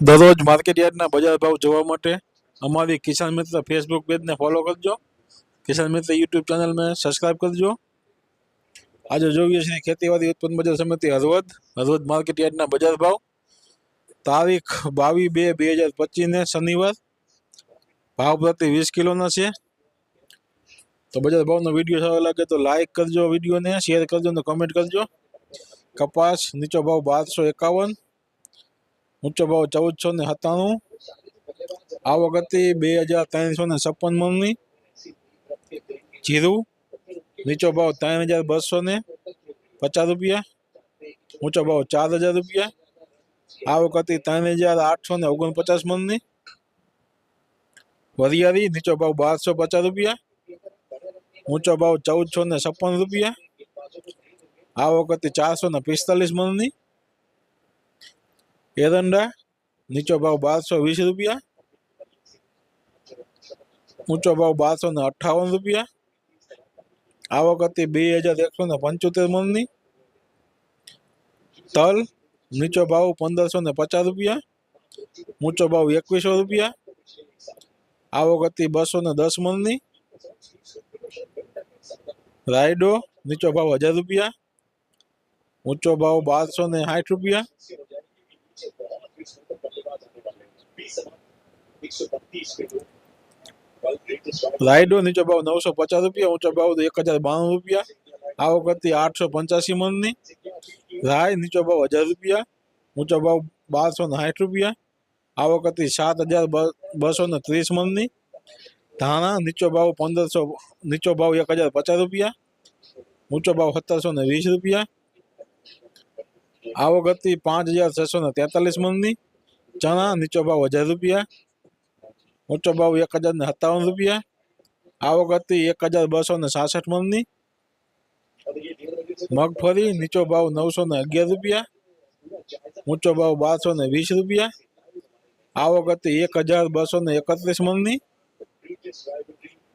દરરોજ માર્કેટ યાર્ડના બજાર ભાવ જોવા માટે અમારી કિસાન મિત્ર ફેસબુક પેજને ફોલો કરજો. કિસાન મિત્ર યુટ્યુબ ચેનલને સબસ્ક્રાઈબ કરજો. આજે જોઈએ છીએ ખેતીવાડી ઉત્પન્ન બજાર સમિતિ હરવદ હરવદ માર્કેટ યાર્ડના બજાર ભાવ. તારીખ બાવીસ બે બે હજાર પચીસને શનિવાર. ભાવ પ્રતિ વીસ કિલોના છે. તો બજાર ભાવનો વીડિયો સારો લાગે તો લાઇક કરજો વિડીયોને શેર કરજો અને કમેન્ટ કરજો. કપાસ નીચો ભાવ બારસો એકાવન. ઊંચો ભાવ ચૌદસો ને સત્તાણું આવક હતી બે હજાર ત્રણસો ને છપ્પન મણની જીરું નીચો ભાવ ત્રણ હજાર બસો ને પચાસ રૂપિયા ઊંચો ભાવ ચાર હજાર રૂપિયા આવક હતી ત્રણ હજાર આઠસો ને ઓગણપચાસ મણની વરિયાળી નીચો ભાવ બારસો પચાસ રૂપિયા ઊંચો ભાવ ચૌદસો ને છપ્પન રૂપિયા આવક હતી ચારસો ને પિસ્તાલીસ મણની એરંડા, નીચો ભાવ બારસો વીસ રૂપિયા, ઊંચો ભાવ બારસો ને અઠ્ઠાવન રૂપિયા, આવક હતી બે હજાર એકસો ને પંચોતેર મણની, તલ, નીચો ભાવ પંદરસો ને પચાસ રૂપિયા, ઊંચો ભાવ એકવીસો રૂપિયા, આવક હતી બસો ને દસ મણની, રાયડો, નીચો ભાવ હજાર રૂપિયા, ઊંચો ભાવ બારસો ને સાઠ રૂપિયા રાયડો નીચો ભાવ નવસો પચાસ રૂપિયા ઊંચો ભાવ એક હજાર બાણું રૂપિયા આવક હતી આઠસો પંચ્યાસી મણની રાય નીચો ભાવ હજાર રૂપિયા ઊંચો ભાવ બારસો ને સાઠ રૂપિયા આવક હતી સાત હજાર બસો ને ત્રીસ મણની ધાણા નીચો ભાવ પંદરસો નીચો ભાવ એક હજાર પચાસ રૂપિયા ઊંચો ભાવ સત્તરસો ને વીસ રૂપિયા આવક હતી પાંચ હજાર છસો ને તેતાલીસ મણની ચણા નીચો ભાવ હજાર રૂપિયા ઊંચો ભાવ એક હજાર ને સત્તાવન રૂપિયા આવક હતી એક હજાર બસો ને સાસઠ મણની મગફળી નીચો ભાવ નવસો ને અગિયાર રૂપિયા ઊંચો ભાવ બારસો ને વીસ રૂપિયા આવક હતી એક હજાર બસો ને એકત્રીસ મણની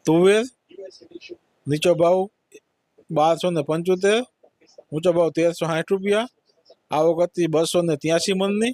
તુવેર નીચો ભાવ બારસો ને પંચોતેર ઊંચો ભાવ તેરસો સાઠ રૂપિયા આ વખતથી બસો ને ત્યાસી મનની